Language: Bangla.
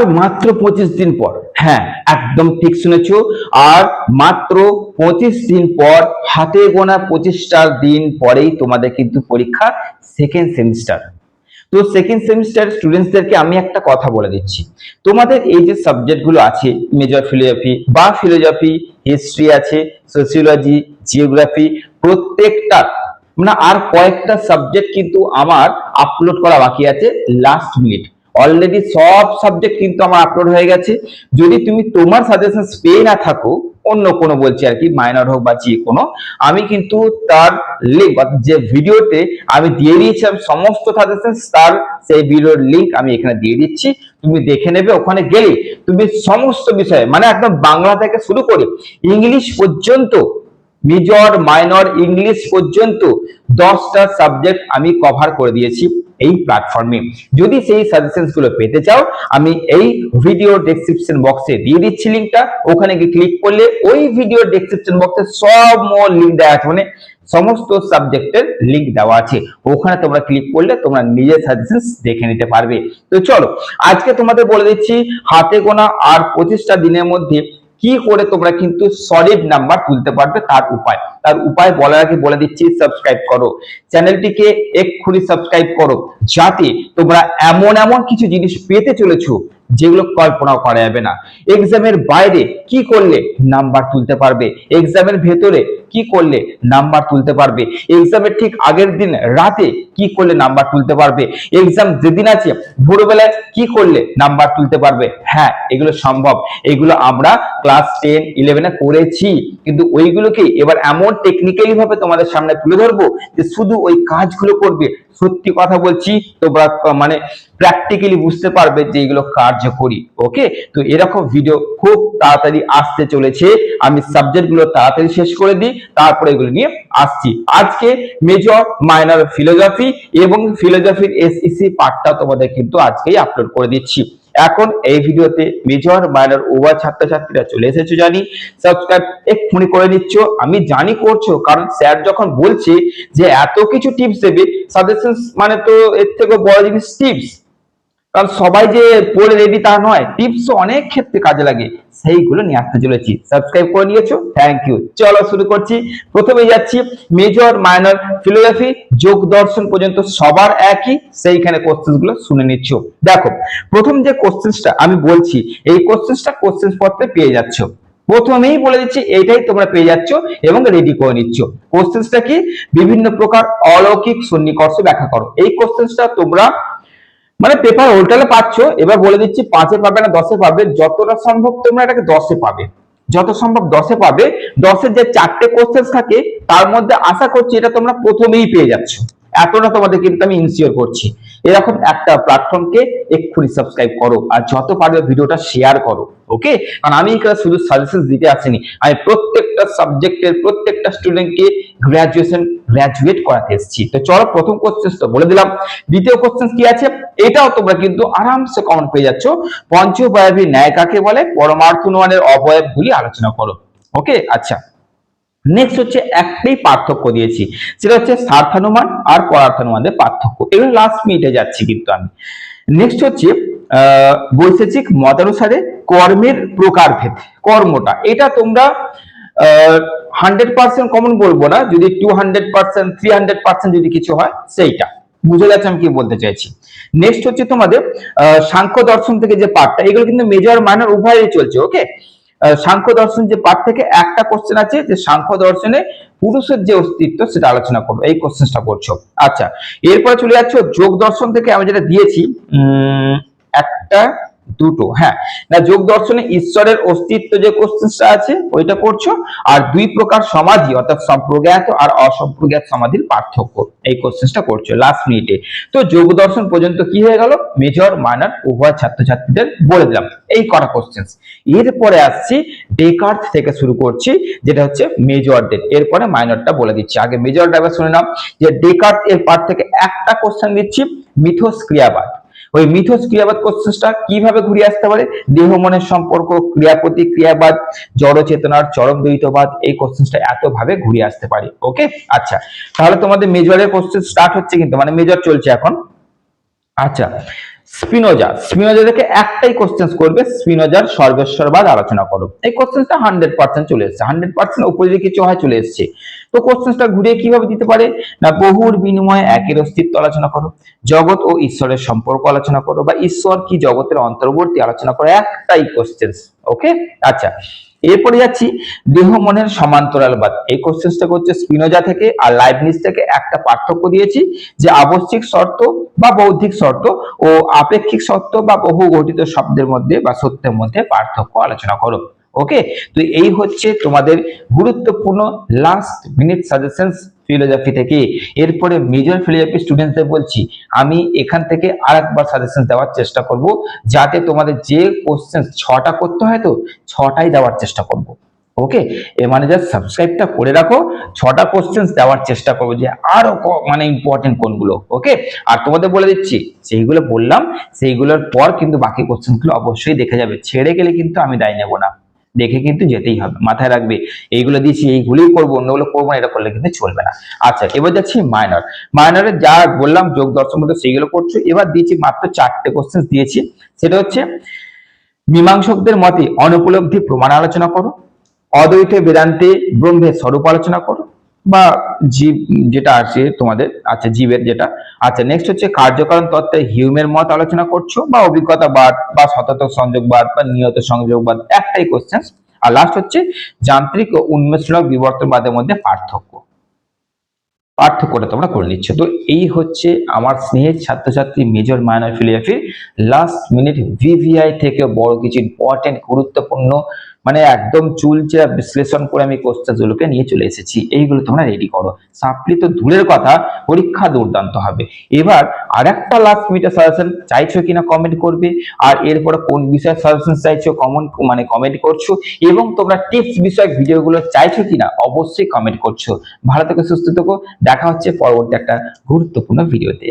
আর মাত্র পঁচিশ দিন পর। হ্যাঁ একদম ঠিক শুনেছো। আর মাত্র পঁচিশ দিন পর, হাতে গোনা পঁচিশটা দিন পরেই তোমাদের কিন্তু পরীক্ষা সেকেন্ড সেমিস্টার তো সেকেন্ড সেমিস্টার স্টুডেন্টসদেরকে আমি একটা কথা বলে দিচ্ছি। তোমাদের এই যে সাবজেক্টগুলো আছে মেজর ফিলোজফি বা ফিলোজফি হিস্ট্রি আছে সোসিওলজি জিওগ্রাফি প্রত্যেকটা মানে আর কয়েকটা সাবজেক্ট কিন্তু আমার আপলোড করা বাকি আছে লাস্ট মিনিট অলরেডি সব সাবজেক্ট কিন্তু আমার আপলোড হয়ে গেছে। যদি তুমি তোমার সাজেশন পেয়ে না থাকো, অন্য কোনো বলছি আর কি মাইনর হোক বা যে কোনো, আমি কিন্তু তার লিঙ্ক যে ভিডিওতে আমি দিয়ে দিয়েছিলাম সমস্ত সাজেশন তার সেই ভিডিওর লিঙ্ক আমি এখানে দিয়ে দিচ্ছি। তুমি দেখে নেবে, ওখানে গেলে তুমি সমস্ত বিষয়ে মানে একদম বাংলা থেকে শুরু করে ইংলিশ পর্যন্ত মেজর মাইনর ইংলিশ পর্যন্ত দশটা সাবজেক্ট আমি কভার করে দিয়েছি। এই প্ল্যাটফর্মে যদি সেই সাজেশনসগুলো পেতে চাও, আমি এই ভিডিও ডেসক্রিপশন বক্সে দিয়ে দিচ্ছি লিঙ্কটা ওখানে গিয়ে ক্লিক করলে ওই ভিডিও ডেসক্রিপশন বক্সে সব লিঙ্ক দেওয়া আছে। মানে সমস্ত সাবজেক্টের লিঙ্ক দেওয়া আছে। ওখানে তোমরা ক্লিক করলে তোমরা নিজের সাজেশন দেখে নিতে পারবে। তো চলো, আজকে তোমাদের বলে দিচ্ছি, হাতে গোনা আর পঁচিশটা দিনের মধ্যে কি করে তোমরা কিন্তু সলিড নাম্বার তুলতে পারবে তার উপায়। তার উপায় বলার আগে বলে দিচ্ছি সাবস্ক্রাইব করো। চ্যানেলটিকে এক্ষুনি সাবস্ক্রাইব করো। যাতে তোমরা এমন এমন কিছু জিনিস পেতে চলেছো যেগুলো কল্পনাও করা যাবে না। এক্সামের বাইরে কি করলে নাম্বার তুলতে পারবে? এক্সামের ভেতরে কি করলে নাম্বার তুলতে পারবে? এক্সামের ঠিক আগের দিন রাতে কি করলে নাম্বার তুলতে পারবে? এক্সাম যেদিন আছে, ভোরবেলায় কি করলে নাম্বার তুলতে পারবে? হ্যাঁ এগুলো সম্ভব। এগুলো আমরা ক্লাস টেন ইলেভেনে করেছি। কিন্তু ওইগুলোকে এবার এমন টেকনিক্যালি ভাবে তোমাদের সামনে তুলে ধরবো যে শুধু ওই কাজগুলো করবে সত্যি কথা বলছি, তোমরা মানে প্র্যাকটিক্যালি বুঝতে পারবে যে এগুলো কার্যকরী ওকে তো এরকম ভিডিও খুব তাড়াতাড়ি আসতে চলেছে। আমি সাবজেক্টগুলো তাড়াতাড়ি শেষ করে দিই, তারপরে এগুলো নিয়ে আসছি। আজকে মেজর মাইনর ফিলোজফি এবং ফিলোজফির এসইসি পার্টটা তোমাদের কিন্তু আজকেই আপলোড করে দিচ্ছি। এখন এই ভিডিওতে মেজর মাইনর উভয় ছাত্রছাত্রীরা চলে এসেছ জানি। সাবস্ক্রাইব এক্ষুনি করে নিচ্ছ। আমি জানি করছ, কারণ স্যার যখন বলছে যে এত কিছু টিপস দেবে সাজেশন মানে তো এর থেকে বড় জিনিস টিপস কারণ সবাই যে পড়ে রেডি তা নয় টিপস অনেক ক্ষেত্রে কাজে লাগে। সেইগুলো নিয়ে আসতে চলেছি। সাবস্ক্রাইব করে নিয়েছো থ্যাংক ইউ চলো শুরু করছি। প্রথমে যাচ্ছি মেজর মাইনর ফিলোসফি যোগ দর্শন পর্যন্ত সবার একই, সেইখানে কোশ্চেনগুলো শুনে নিচ্ছ। দেখো, প্রথম যে কোশ্চেন্সটা আমি বলছি, এই কোশ্চেন্সটা কোশ্চেন্স পত্রে পেয়ে যাচ্ছ। প্রথমেই বলে দিচ্ছি এইটাই তোমরা পেয়ে যাচ্ছ এবং রেডি করে নিচ্ছ। কোশ্চেন্সটা কি? বিভিন্ন প্রকার অলৌকিক সন্নিকর্ষ ব্যাখ্যা করো। এই কোশ্চেন্সটা তোমরা মানে পেপার উল্টালে পাচ্ছ, এবার বলে দিচ্ছি পাঁচে পাবে না, দশে পাবে, যতটা সম্ভব তোমরা এটাকে দশে পাবে। যত সম্ভব দশে পাবে দশের যে চারটে কোশ্চেন থাকে, তার মধ্যে আশা করছি এটা তোমরা প্রথমেই পেয়ে যাচ্ছ। এতটা তোমাদের কিন্তু আমি ইনসিওর করছি। এরকম একটা প্ল্যাটফর্মকে এক্ষুনি সাবস্ক্রাইব করো, আর যত পারবে ভিডিওটা শেয়ার করো ওকে কারণ আমি এখানে শুধু সাজেশন দিতে আসিনি, আমি প্রত্যেকটা সাবজেক্টের প্রত্যেকটা স্টুডেন্টকে গ্রাজুয়েশন গ্রাজুয়েট করাতে এসেছি। তো চলো প্রথম কোশ্চেন তো বলে দিলাম। দ্বিতীয় কোশ্চেন কি আছে? এটাও তোমরা কিন্তু আরামসে কমন পেয়ে যাচ্ছ। পঞ্চবয়বী ন্যায় কাকে বলে? পরমার্থনুমানের অবয়বগুলি আলোচনা করো। ওকে আচ্ছা। নেক্সট হচ্ছে একটাই পার্থক্য দিয়েছি। সেটা হচ্ছে স্বার্থানুমান আর পরার্থানুমানের পার্থক্য। এগুলো লাস্ট মিনিটে যাচ্ছি কিন্তু আমি। নেক্সট হচ্ছে বৈশেষিক মতানুসারে কর্মের প্রকারভেদ, কর্মটা। এটা তোমরা হান্ড্রেড পার্সেন্ট কমন বলব না। যদি two hundred percent three hundred percent যদি কিছু হয়, সেইটা। বুঝে গেছে আমি কি বলতে চাইছি? নেক্সট হচ্ছে তোমাদের সাংখ্য দর্শন থেকে যে পার্টটা এগুলো কিন্তু মেজর মাইনর উভয়ই চলছে ওকে সাংখ্য দর্শন যে পাঠ থেকে একটা কোশ্চেন আছে, যে সাংখ্য দর্শনে পুরুষের যে অস্তিত্ব সেটা আলোচনা করব, এই কোশ্চেনটা করছ। আচ্ছা এরপরে চলে যাচ্ছ যোগ দর্শন থেকে আমি যেটা দিয়েছি একটা দুটো হ্যাঁ। না, যোগ দর্শনে ঈশ্বরের অস্তিত্ব যে কোশ্চেনটা আছে, ওইটা করছ। আর দুই প্রকার সমাধি, অর্থাৎ সম্প্রজ্ঞাত আর অসম্প্রজ্ঞাত সমাধির পার্থক্য, এই কোশ্চেনটা করছ লাস্ট মিনিটে তো যোগ দর্শন পর্যন্ত কি হয়ে গেল? মেজর মাইনর উভয় ছাত্রছাত্রীদের বলে দিলাম। এই কটা কোশ্চেন এরপরে আসছি ডেকার্থ থেকে শুরু করছি, যেটা হচ্ছে মেজরদের এরপরে মাইনরটা বলে দিচ্ছি। আগে মেজরটা এবার শুনে নাও। যে ডেকার্থ এর পার্ট থেকে একটা কোশ্চেন দিচ্ছি, মিথস্ক্রিয়াবাদ। ওই মিথস ক্রিয়াবাদ কোশ্চেনটা কীভাবে ঘুরে আসতে পারে? দেহ, মনের সম্পর্ক, ক্রিয়া প্রতিক্রিয়াবাদ জড় চেতনার চরম দ্বৈতবাদ, এই কোশ্চেনটা এত ভাবে ঘুরে আসতে পারে। ওকে? আচ্ছা তাহলে তোমাদের মেজরের কোশ্চেন স্টার্ট হচ্ছে কিন্তু মানে মেজর চলছে এখন। আচ্ছা স্পিনোজা। স্পিনোজা থেকে একটাই কোশ্চেন করবে, স্পিনোজার সর্বেশ্বরবাদ আলোচনা করো। এই কোশ্চেনটা হান্ড্রেড পার্সেন্ট চলে এসেছে। হান্ড্রেড পার্সেন্ট উপরে কিছু হয় চলে এসেছে। তো কোশ্চেনটা ঘুরিয়ে কীভাবে দিতে পারে? না, বহুর বিনিময়ে একের অস্তিত্ব আলোচনা করো। জগৎ ও ঈশ্বরের সম্পর্ক আলোচনা করো বা ঈশ্বর কি জগতের অন্তর্বর্তী আলোচনা করো? একটাই কোশ্চেন ওকে আচ্ছা। এরপরে যাচ্ছি দেহ মনের সমান্তরালবাদ এই কোশ্চেনটা হচ্ছে স্পিনোজা থেকে আর লাইবনিজ থেকে একটা পার্থক্য দিয়েছি যে আবশ্যিক শর্ত বা বৌদ্ধিক শর্ত ও আপেক্ষিক শর্ত বা বহু গঠিত শব্দের মধ্যে বা সত্যের মধ্যে পার্থক্য আলোচনা করো। ওকে তো এই হচ্ছে তোমাদের গুরুত্বপূর্ণ লাস্ট মিনিট সাজেশনস ফিলোজফি থেকে। এরপরে মেজর ফিলোজফি স্টুডেন্টদের বলছি, আমি এখান থেকে আরেকবার সাজেশন দেওয়ার চেষ্টা করব, যাতে তোমাদের যে কোশ্চেন ছটা করতে হয় তো, ছটাই দেওয়ার চেষ্টা করব। ওকে এ মানে জাস্ট সাবস্ক্রাইবটা করে রাখো, ছটা কোশ্চেন দেওয়ার চেষ্টা করব যে আরও মানে ইম্পর্টেন্ট কোনগুলো। ওকে আর তোমাদের বলে দিচ্ছি সেইগুলো বললাম, সেইগুলোর পর কিন্তু বাকি কোশ্চেনগুলো অবশ্যই দেখে যাবে। ছেড়ে গেলে কিন্তু আমি দায় নেব না। দেখে কিন্তু যেতেই হবে, মাথায় রাখবে, এইগুলো দিয়েছি এইগুলোই করব অন্যগুলো করব না, এটা করলে কিন্তু চলবে না। আচ্ছা এবার যাচ্ছি মাইনর মাইনরে যা বললাম, যোগ দর্শন মধ্যে সেইগুলো করছ, এবার দিয়েছি মাত্র চারটে কোশ্চেন দিয়েছি, সেটা হচ্ছে, মীমাংসকদের মতে অনুপলব্ধি প্রমাণ আলোচনা করো, অদ্বৈত বেদান্তে ব্রহ্মের স্বরূপ আলোচনা করো বা জীব, যেটা আছে তোমাদের আচ্ছা জীবের যেটা আচ্ছা নেক্সট হচ্ছে কার্যকারণ তত্ত্বে হিউমের মত আলোচনা করছ বা অভিজ্ঞতাবাদ বা সতত সংযোগবাদ বা নিয়ত সংযোগবাদ, একটাই কোশ্চেন আর লাস্ট হচ্ছে যান্ত্রিক ও উন্মেষমূলক বিবর্তনবাদের মধ্যে পার্থক্য। পার্থক্যটা তোমরা করে নিচ্ছ। তো এই হচ্ছে আমার স্নেহের ছাত্রছাত্রী মেজর মাইনর ফিলোসফির লাস্ট মিনিট ভিভিআই থেকে বড় কিছু ইম্পর্টেন্ট গুরুত্বপূর্ণ মানে একদম চুলচেরা বিশ্লেষণ করে আমি কোশ্চেন গুলোকে নিয়ে চলে এসেছি, এইগুলো তোমরা রেডি করো। সাপ্লি তো দূরের কথা, পরীক্ষা দুর্দান্ত হবে। এবার আরেকটা লাস্ট মিনিটের সাজেশন চাইছো কিনা কমেন্ট করবে? আর এরপরে কোন বিষয়ে সাজেশন চাইছো কমন মানে কমেন্ট করছ? এবং তোমরা টিপস বিষয়ক ভিডিওগুলো চাইছো কিনা, অবশ্যই কমেন্ট করছ। ভালো থেকো, সুস্থ থেকো। দেখা হচ্ছে পরবর্তী একটা গুরুত্বপূর্ণ ভিডিওতে